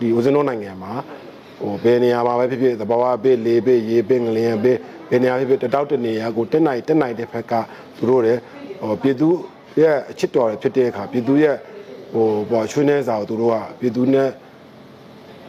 ဒီဦးဇင်းတို့နိုင်ငံမှာဟိုဘယ်နေရာမှာပဲဖြစ်ဖြစ်သဘာဝဘေးလေဘေးရေဘေးငလျင်ဘေးဘယ်နေရာဖြစ်ဖြစ်တတောက်တနေရာကိုတက်နိုင်တက်နိုင်တဲ့ဘက်ကသူတို့တဲ့ဟိုပြည်သူရဲ့အချစ်တော်ဖြစ်တဲ့အခါပြည်သူရဲ့ဟိုပေါ့ချွေးနေစာကိုသူတို့ကပြည်သူနဲ့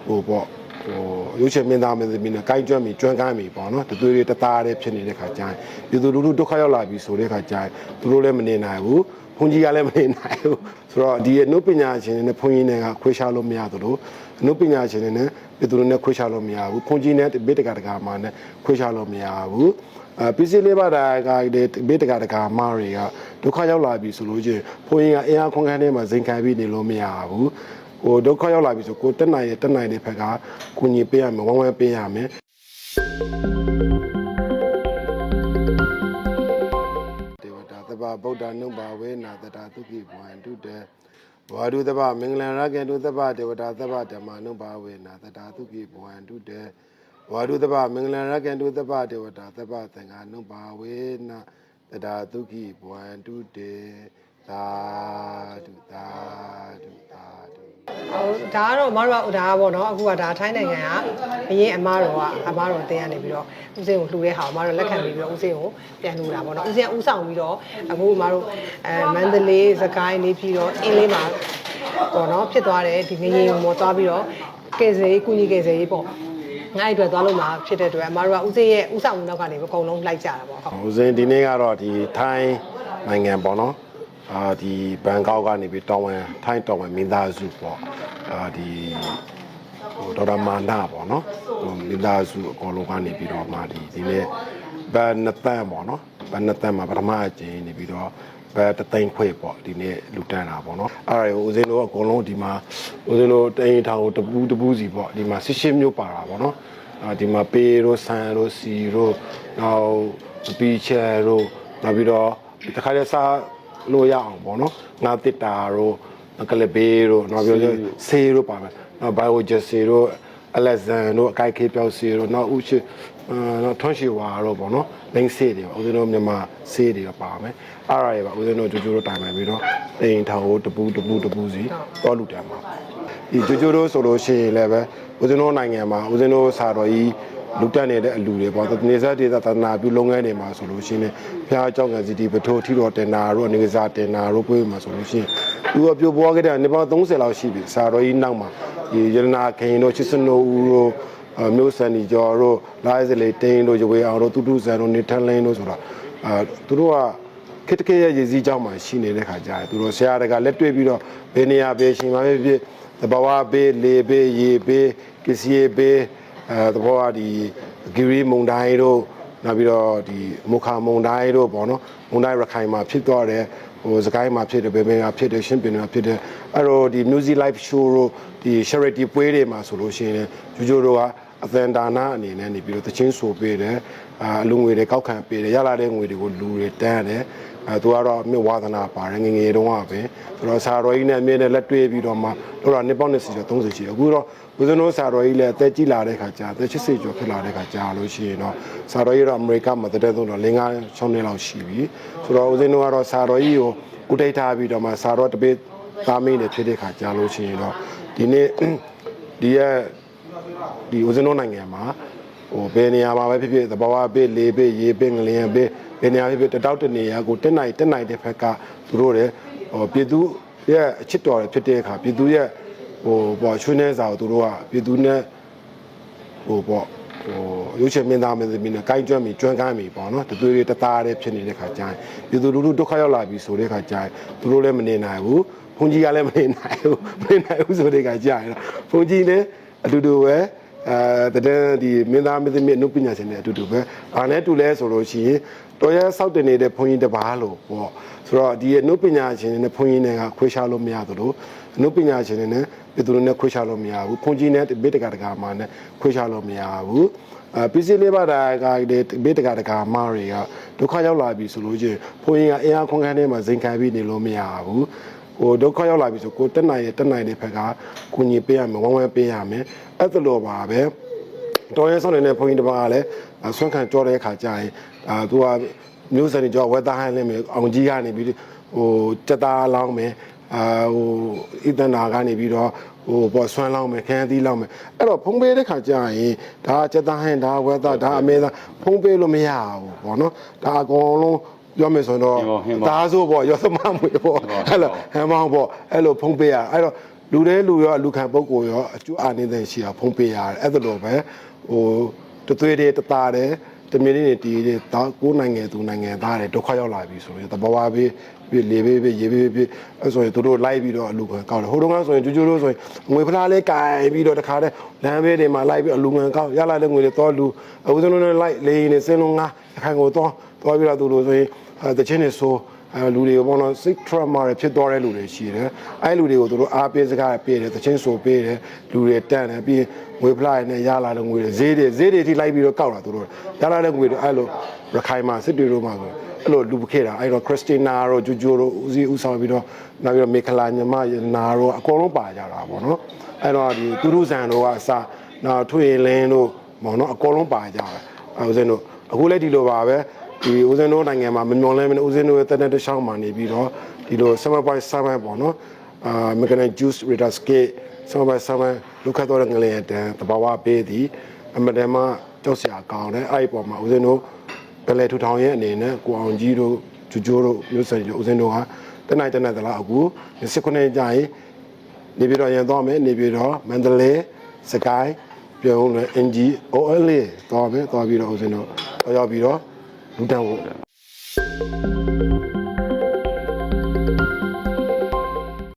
ဟိုပေါ့ဟိုရုပ်ရှင်မင်းသားမင်းသမီးနဲ့ကိုင်းကျွမ်းမီကျွမ်းကိုင်းမီပေါ့နော်တသွေးတွေတသားတွေဖြစ်နေတဲ့ခါကျရင်ပြည်သူလူထုဒုက္ခရောက်လာပြီဆိုတဲ့ခါကျရင်သူတို့လည်းမနေနိုင်ဘူး ဘုန်းကြီးကလည်းမနေနိုင်ဘူးဆိုတော့ဒီအနုပညာရှင်တွေနဲ့ဘုန်းကြီးတွေကခွေးရှားလို့မရသလိုအနုပညာရှင်တွေနဲ့ပြည်သူတွေနဲ့ခွေးရှားလို့မရဘူးဘုန်းကြီးနဲ့ဘေးတကတကမှာနဲ့ခွေးရှားလို့မရဘူးအဲပစ္စည်းလေးပါတာကဘေးတကတကမာတွေကဒုက္ခရောက်လာပြီဆိုလို့ချင်းဘုန်းကြီးကအင်အားခွန်ခန်းထဲမှာဇင်ခံပြီးနေလို့မရဘူးဟိုဒုက္ခရောက်လာပြီဆိုကိုတက်နိုင်ရတက်နိုင်တဲ့ဘက်ကကိုညီပေးရမယ်ဝမ်းဝမ်းပေးရမယ်ဒေ ဗ္ဗဗုဒ္ဓနုဘာဝေနာတတာသုခိဘဝန္တုတေဝါဒုသဗ္ဗမင်္ဂလံရကေတုသဗ္ဗဒေဝတာသဗ္ဗဓမ္မနုဘာဝေနာတတာသုခိဘဝန္တုတေဝါဒုသဗ္ဗမင်္ဂလံရကေတုသဗ္ဗဒေဝတာသဗ္ဗသံဃာနုဘာဝေနာတတာသုခိဘဝန္တုတေ သာဓုသာဓုသာဓုဟိုဒါကတော့အမတို့ကဒါကပေါ့နော်အခုကဒါထိုင်းနိုင်ငံကဘရင်အမတော်ကအမတော်တင်းကနေပြီးတော့ဦးစင်းကိုလှူတဲ့ဟာအမတော်လက်ခံပြီးပြီးတော့ဦးစင်းကိုပြန်လှူတာပေါ့နော်ဦးစင်းကဦးဆောင်ပြီးတော့အခုအမတို့အဲမန္တလေးစကိုင်းနေပြီးတော့အင်းလေးမှာပေါ့နော်ဖြစ်သွားတယ်ဒီငရင်ကိုမော်သွားပြီးတော့ကယ်ဆယ်ရေးကုညီကယ်ဆယ်ရေးပေါ့ငါ့အတွက်သွားလို့မှာဖြစ်တဲ့အတွက်အမတို့ကဦးစင်းရဲ့ဦးဆောင်မှုနောက်ကနေအကုန်လုံးလိုက်ကြတာပေါ့ဟုတ်ဦးစင်းဒီနေ့ကတော့ဒီထိုင်းနိုင်ငံပေါ့နော် အာဒီဘန်ကောက်ကနေပြီးတောင်ဝန်ထိုင်းတောင်ဝန်မင်းသားစုပေါ့အာဒီဟိုဒေါက်တာမာနာပေါ့နော်ဟိုမင်းသားစုအကောင်လုံးကနေပြီးတော့မှဒီဒီနေ့ဘန်နှစ်တန်းပေါ့နော်ဘန်နှစ်တန်းမှာပထမအကြိမ်နေပြီးတော့ဘယ်တသိန်းခွေပေါ့ဒီနေ့လူတန်းတာပေါ့နော်အဲ့ဒါကိုဦးစင်းတို့အကုန်လုံးဒီမှာဦးစင်းတို့တိန်ထောင်တပူးတပူးစီပေါ့ဒီမှာဆစ်ရှင်းမျိုးပါတာပေါ့နော်အာဒီမှာပေရိုဆန်ရိုစီရိုနောက်ပီချယ်ရိုနောက်ပြီးတော့တခါတည်းစား လို့ရအောင်ပေါ့နော်ငါတစ်တာရိုကလဘေးရိုနောက်ပြီးတော့ဆေးရိုပါမယ်နောက်ဘိုင်ယိုဂျက်စီရိုအလက်ဇန်တို့အကိုက်ခေးပြောက်စီရိုနောက်ဥရှိအာနောက်ထွန်းရှိဝါတို့ပေါ့နော်လိမ့်ဆေးတွေပေါ့ဦးဇင်းတို့မြန်မာဆေးတွေတော့ပါမယ်အားရရပါဦးဇင်းတို့ကြိုကြိုတို့တိုင်မယ်ပြီးတော့အိမ်ထောင်ကိုတပူးတပူးတပူးစီတော့လူတန်းပါဒီကြိုကြိုတို့ဆိုလို့ရှိရင်လည်းပဲဦးဇင်းတို့နိုင်ငံမှာဦးဇင်းတို့စာတော်ကြီး လူတက်နေတဲ့အလူတွေပေါ့နေဆက်ဒေသသာသနာပြုလုပ်ငန်းတွေမှာဆိုလို့ရှိရင်ဖျားအကြောင်းကန်စီတီပထိုးထီတော်တင်နာတို့နေကစားတင်နာတို့ကိုယ်မှာဆိုလို့ရှိရင်သူကပြိုပွားခဲ့တဲ့နေပေါင်း30လောက်ရှိပြီစာတော်ကြီးနောက်မှာဒီရတနာခင်တို့ချစ်စနိုဦးတို့မျိုးစံဒီကျော်တို့လိုင်းစလေတင်းတို့ရွေအောင်တို့တူတူဆန်တို့နေထန်းလင်းတို့ဆိုတာအဲသူတို့ကခေတ္တရဲ့ရည်စည်းကြောင်းမှာရှိနေတဲ့ခါကျတယ်သူတို့ဆရာတွေကလက်တွေ့ပြီးတော့ဘယ်နေရာပဲရှင်မှာဖြစ်ဖြစ်တဘာဝဘေးလေဘေးရေဘေးကစ္စည်းဘေး အဲတဘောကဒီဂီရီမုန်တိုင်းတို့နောက်ပြီးတော့ဒီမုခါမုန်တိုင်းတို့ပေါ့နော်မုန်တိုင်းရခိုင်မှာဖြစ်သွားတယ်ဟိုစကိုင်းမှာဖြစ်တယ်ဘယ်ဘယ်မှာဖြစ်တယ်ရှင်းပင်မှာဖြစ်တယ်အဲ့တော့ဒီ music live show တို့ဒီ charity ပွဲတွေမှာဆိုလို့ရှိရင်ဂျူဂျိုတို့က အသင်ဒါနာအနေနဲ့နေပြီးတော့တချင်းဆိုပေးတယ်အာအလူငွေတွေကောက်ခံပေးတယ်ရလာတဲ့ငွေတွေကိုလူတွေတန်းတယ်အဲသူကတော့မြင့်ဝါသနာပါတယ်ငယ်ငယ်တုန်းကပဲဆိုတော့ဆာတော်ကြီးနဲ့အမြဲတမ်းလက်တွေ့ပြီးတော့မှတော့တော့နှစ်ပေါင်း20ကျော်30ရှိအခုတော့ဦးဇင်းတို့ဆာတော်ကြီးလည်းအသက်ကြီးလာတဲ့ခါကျအသက်80ကျော်ဖြစ်လာတဲ့ခါကျလို့ရှိရင်တော့ဆာတော်ကြီးတော့အမေရိကမှာတတဲ့သုံးတော့5 6နှစ်လောက်ရှိပြီဆိုတော့ဦးဇင်းတို့ကတော့ဆာတော်ကြီးကိုကုတိတ်ထားပြီးတော့မှဆာတော်တပိသားမင်းတွေဖြစ်တဲ့ခါကျလို့ရှိရင်တော့ဒီနေ့ဒီရဲ့ ဒီဦးဇင်းတို့နိုင်ငံမှာဟိုဘယ်နေရာမှာပဲဖြစ်ဖြစ်သဘာဝဘေးလေဘေးရေဘေးငလျင်ဘေးဘယ်နေရာဖြစ်ဖြစ်တတောက်တနေရာကိုတက်နိုင်တက်နိုင်တဲ့ဘက်ကသူတို့တဲ့ဟိုပြည်သူရဲ့အချစ်တော်ဖြစ်တဲ့အခါပြည်သူရဲ့ဟိုပေါ့ချွေးနေစာကိုသူတို့ကပြည်သူနဲ့ဟိုပေါ့ဟိုရုပ်ရှင်မင်းသားမင်းသမီးနဲ့ကိုင်းကျွမ်းမီကျွမ်းကမ်းမီပေါ့နော်တသွေးတွေတသားတွေဖြစ်နေတဲ့ခါကျရင်ပြည်သူလူထုဒုက္ခရောက်လာပြီဆိုတဲ့ခါကျရင်သူတို့လည်းမနေနိုင်ဘူးဘုန်းကြီးကလည်းမနေနိုင်ဘူးမနေနိုင်ဘူးဆိုတဲ့ခါကျရင်တော့ဘုန်းကြီးလည်းအတူတူပဲ အဲတတဲ့ဒီမင်းသားမင်းသမီးအနုပညာရှင်တွေအတူတူပဲဘာနဲ့တူလဲဆိုလို့ရှိရင်တော်ရဆောက်တင်နေတဲ့ဘုန်းကြီးတစ်ပါးလို့ပေါ့ဆိုတော့ဒီအနုပညာရှင်တွေနဲ့ဘုန်းကြီးတွေကခွေးရှားလို့မရသလိုအနုပညာရှင်တွေနဲ့ပြည်သူတွေနဲ့ခွေးရှားလို့မရဘူးဘုန်းကြီးနဲ့ဘေးတကတကမာနဲ့ခွေးရှားလို့မရဘူးအဲပစ္စည်းလေးပါတာကဘေးတကတကမာတွေကဒုက္ခရောက်လာပြီဆိုလို့ချင်းဘုန်းကြီးကအင်အားခွန်ခန်းထဲမှာဇင်ခံပြီးနေလို့မရဘူး ဟိုဒုက္ခရောက်လာပြီဆိုကိုတက်နိုင်ရတက်နိုင်တဲ့ဘက်ကကိုညီပေးရမယ်ဝမ်းဝမ်းပေးရမယ်အဲ့ဒါလိုပါပဲတော်ရဲဆောင်နေတဲ့ဘုန်းကြီးတစ်ပါးကလည်းဆွမ်းခံကြောတဲ့အခါကျရင်အာသူကမျိုးစံကြောဝက်သားဟန်လေးမယ်အောင်ကြီးကနေပြီးဟိုစက်သားလောင်းမယ်အာဟိုဣတနာကနေပြီးတော့ဟိုပေါ်ဆွမ်းလောင်းမယ်ခန်းသီးလောင်းမယ်အဲ့တော့ဖုံးပေးတဲ့ခါကျရင်ဒါစက်သားဟင်းဒါဝက်သားဒါအမေသားဖုံးပေးလို့မရဘူးပေါ့နော်ဒါအကုန်လုံး ပြောမယ်ဆိုရင်တော့ဟင်းပေါ့ဟင်းပေါ့ဒါဆိုပေါ့ရောသမမွေပေါ့ဟင်းပေါ့အဲ့လိုဟမ်မောင်းပေါ့အဲ့လိုဖုံးပေးရအဲ့တော့လူတဲ့လူရောလူခံပုဂ္ဂိုလ်ရောအကျိုးအာနေတဲ့ရှိအောင်ဖုံးပေးရတယ်အဲ့ဒါလိုပဲဟိုတသွေးတွေတသားတယ်တမင်းလေးတွေတီးတယ်တော့ကိုယ်နိုင်ငံသူနိုင်ငံသားတွေဒုက္ခရောက်လာပြီဆိုရင်တဘာဝပေးပြလေပေးပေးရေပေးပေးအဲ့ဆိုရင်တို့တို့လိုက်ပြီးတော့အလူခံကောက်တယ်ဟိုတုန်းကဆိုရင်ကျူးကျူးတို့ဆိုရင်ငွေဖလားလေးကင်ပြီးတော့တခါတည်းလမ်းဘေးတွေမှာလိုက်ပြီးအလူခံကောက်ရလာတဲ့ငွေတွေတော့လူအခုစလုံးနဲ့လိုက်လေရင်နဲ့စင်းလုံးငါတခိုင်ကိုတော့တော့ပြီးတော့သူတို့ဆိုရင်အဲ တချင်းတွေဆိုအဲလူတွေကိုပေါ့နော် sick trauma တွေဖြစ်သွားတဲ့လူတွေရှိတယ်အဲလူတွေကိုတို့အားပေးစကားပေးတယ်တချင်းဆိုပေးတယ်လူတွေတန့်တယ်ပြီးငွေဖလားနဲ့ရလာတဲ့ငွေတွေဈေးတွေဈေးတွေထိလိုက်ပြီးတော့ကောက်တာတို့ရလာတဲ့ငွေတွေအဲလိုရခိုင်မှာစစ်တွေတို့မှာဆိုအဲ့လိုလူခဲ့တာအဲ့တော့ခရစ်စတီနာတို့ဂျူဂျိုတို့ဦးစီးဦးဆောင်ပြီးတော့နောက်ပြီးတော့မေခလာညီမနာတို့အကုန်လုံးပါကြတာပေါ့နော်အဲ့တော့ဒီသူတို့ဇန်တို့ကအစနောက်ထွေလင်းတို့ပေါ့နော်အကုန်လုံးပါကြတယ်အဲဦးဇင်းတို့အခုလည်းဒီလိုပါပဲ ဒီဦးဇင်းတို့နိုင်ငံမှာမမျောလဲမနေဦးဇင်းတို့ရဲ့တက်တဲ့တစ်ချောင်းမှာနေပြီးတော့ဒီလို summer by summer ပေါ့နော်အာ mechanic juice reader skate summer by summer လုခတ်တော့တဲ့ငလျင်တန်တဘာဝပေးသည်အမတန်မှကြောက်စရာကောင်းတယ်အဲ့ဒီပေါ်မှာဦးဇင်းတို့ပလဲထူထောင်ရဲ့အနေနဲ့ကိုအောင်ကြီးတို့ဂျူဂျိုတို့မျိုးစံတို့ဦးစင်းတို့ကတနိုင်တနိုင်သလားအခု19ကြာရင်နေပြည်တော်ရန်သွားမယ်နေပြည်တော်မန္တလေးစကိုင်းပြုံးနဲ့အင်ဂျီ OL လေးသွားမယ်သွားပြီးတော့ဦးစင်းတို့ရောက်ပြီးတော့ လူတန်းဖို့